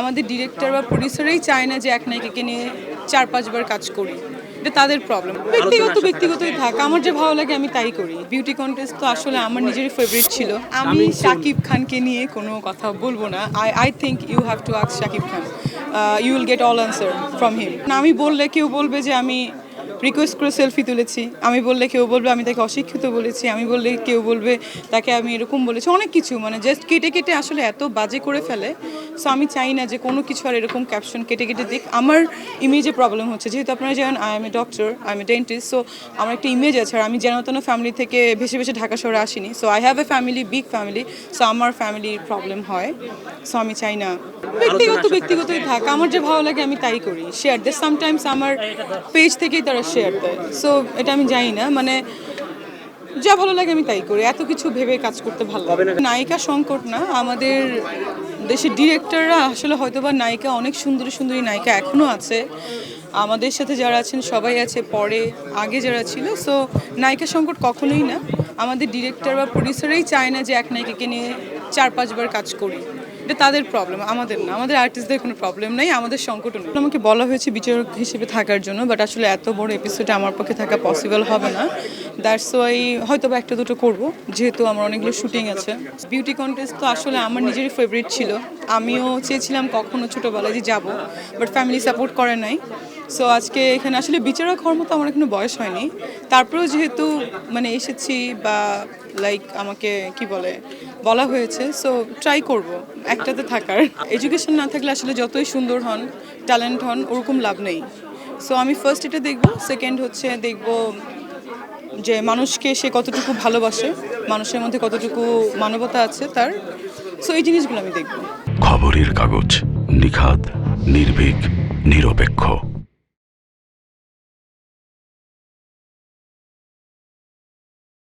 আমাদের ডিরেক্টর বা প্রডিউসারই চায় না যে এক নায়িকাকে নিয়ে চার পাঁচবার কাজ করি। এটা তাদের প্রবলেম ব্যক্তিগত ব্যক্তিগতই থাক। আমার যে ভালো লাগে আমি তাই করি। বিউটি কন্টেস্ট তো আসলে আমার নিজেরই ফেভারিট ছিল। আমি শাকিব খানকে নিয়ে কোনো কথা বলব না। I I think you have to ask Shakib Khan. You will get all answer from him আমি বললে কেউ বলবে যে আমি রিকোয়েস্ট করে সেলফি তুলেছি। আমি বললে কেউ বলবে আমি তাকে অশিক্ষিত বলেছি আমি বললে কেউ বলবে তাকে আমি এরকম বলেছি অনেক কিছু মানে জাস্ট কেটে কেটে আসলে এত বাজে করে ফেলে। সো আমি চাই না যে কোনো কিছু আর এরকম ক্যাপশন কেটে কেটে দিক। আমার ইমেজে প্রবলেম হচ্ছে যেহেতু আপনারা জানেন I am a doctor I am a dentist so আমার একটা ইমেজ আছে আর আমি যেন তেন ফ্যামিলি থেকে ভেসে ভেসে ঢাকা শহরে আসিনি। So I have a family big family so আমার ফ্যামিলির প্রবলেম হয়। সো আমি চাই না। ব্যক্তিগত ব্যক্তিগতই থাক। আমার যে ভালো লাগে আমি তাই করি। শেয়ার দে সামটাইমস আমার পেজ থেকেই তারা শেয়ার দেয় সো এটা আমি জানি না মানে যা ভালো লাগে আমি তাই করি, এত কিছু ভেবে কাজ করতে ভালো লাগে নায়িকা সংকট না, আমাদের দেশের ডিরেক্টররা আসলে হয়তোবা নায়িকা, অনেক সুন্দরী সুন্দরী নায়িকা এখনও আছে। আমাদের সাথে যারা আছেন, সবাই আছে, পরে, আগে যারা ছিল। সো নায়িকা সংকট কখনোই না। আমাদের ডিরেক্টর বা প্রডিউসারই চায় না যে এক নায়িকাকে নিয়ে চার পাঁচবার কাজ করি। এটা তাদের প্রবলেম আমাদের না। আমাদের আর্টিস্টদের কোনো প্রবলেম নেই, আমাদের সংকটও নেই। আমাকে বলা হয়েছে বিচারক হিসেবে থাকার জন্য বাট আসলে এত বড় এপিসোডে আমার পক্ষে থাকা পসিবল হবে না। দ্যাটস ওয়াই হয়তো বা একটা দুটো করব, যেহেতু আমার অনেকগুলো শুটিং আছে। বিউটি কন্টেস্ট তো আসলে আমার নিজেরই ফেভারিট ছিল। আমিও চেয়েছিলাম কখনো ছোটোবেলায় যে যাব বাট ফ্যামিলি সাপোর্ট করে নাই। সো আজকে এখানে আসলে বিচারক হওয়ার মতো আমার এখনও বয়স হয়নি। তারপরেও যেহেতু মানে এসেছি বা লাইক আমাকে কি বলে, বলা হয়েছে সো ট্রাই করব একটাতে থাকার। এডুকেশন না থাকলে আসলে যতই সুন্দর হন ট্যালেন্ট হন, ওরকম লাভ নেই। সো আমি ফার্স্ট এটা দেখব সেকেন্ড হচ্ছে দেখব যে মানুষকে সে কতটুকু ভালোবাসে, মানুষের মধ্যে কতটুকু মানবতা আছে তার। সো এই জিনিসগুলো আমি দেখব। খবরের কাগজ নিখাদ, নির্ভীক, নিরপেক্ষ।